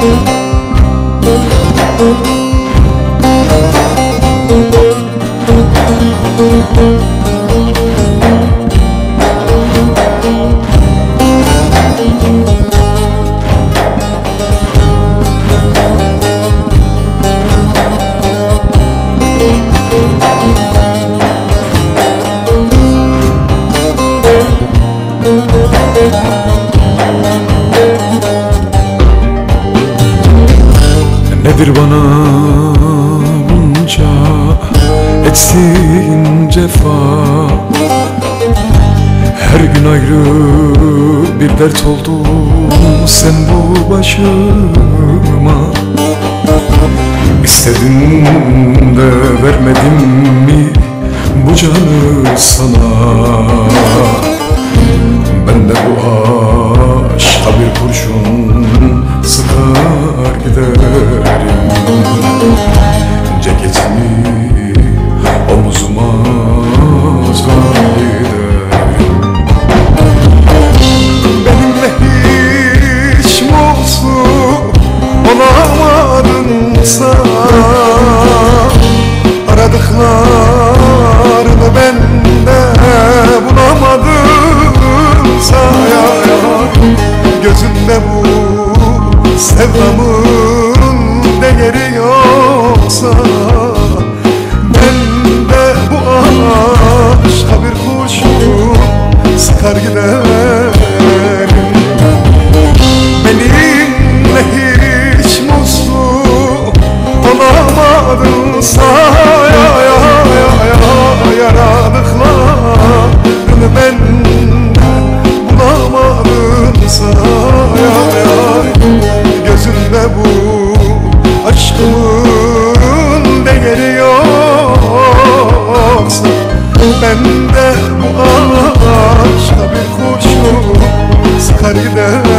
Thank Nedir bana bunca etsin cefa. Her gün ayrı bir dert oldun sen bu başıma. İstedin de vermedim mi bu canı sana Ben de bu aşka bir kurşun sıkar giderim Benimle hiç mutlu olamadınsa ya ya ya ya Yaradıklarını benden bulamadınsa ya ya Gözünde bu aşkımın Ben de bu aşka bir kurşun sıkar giderim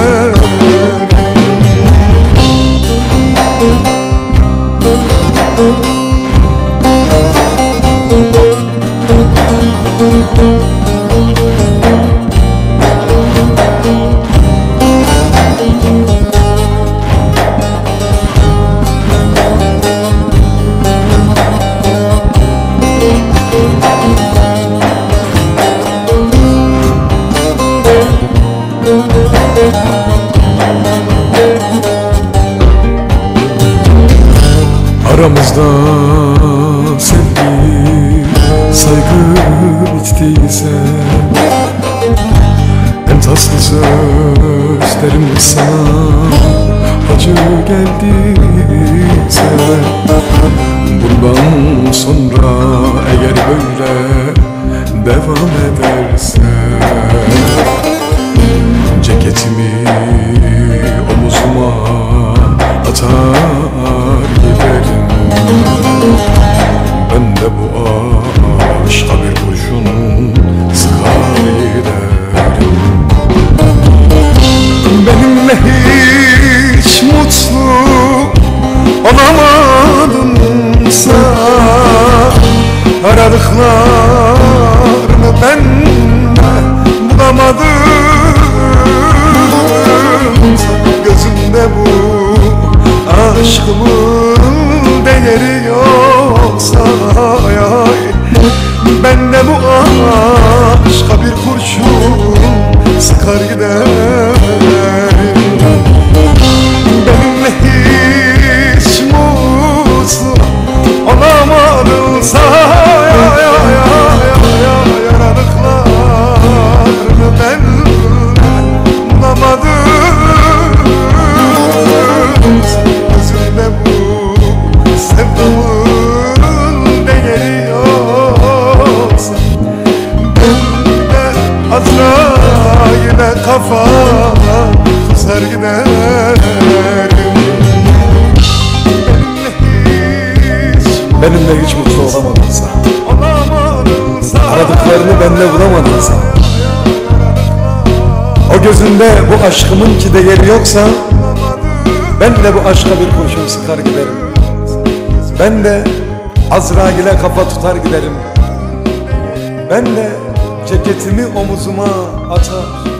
Aramızda sevgi, saygı bittiyse En tatlı sözlerim sana acı geldiyse. Bundan sonra eğer böyle devam ederse hiç mutlu olamadınsa Aradıklarını Azrail'e kafa tutar giderim Benimle hiç mutlu olamadınsa olamadınsa Aradıklarını bende bulamadınsa O gözünde bu aşkımın ki değeri yoksa Ben de bu aşka bir kurşun sıkar giderim. Ben de Azrail'e kafa tutar giderim. Ben de ceketimi omuzuma atar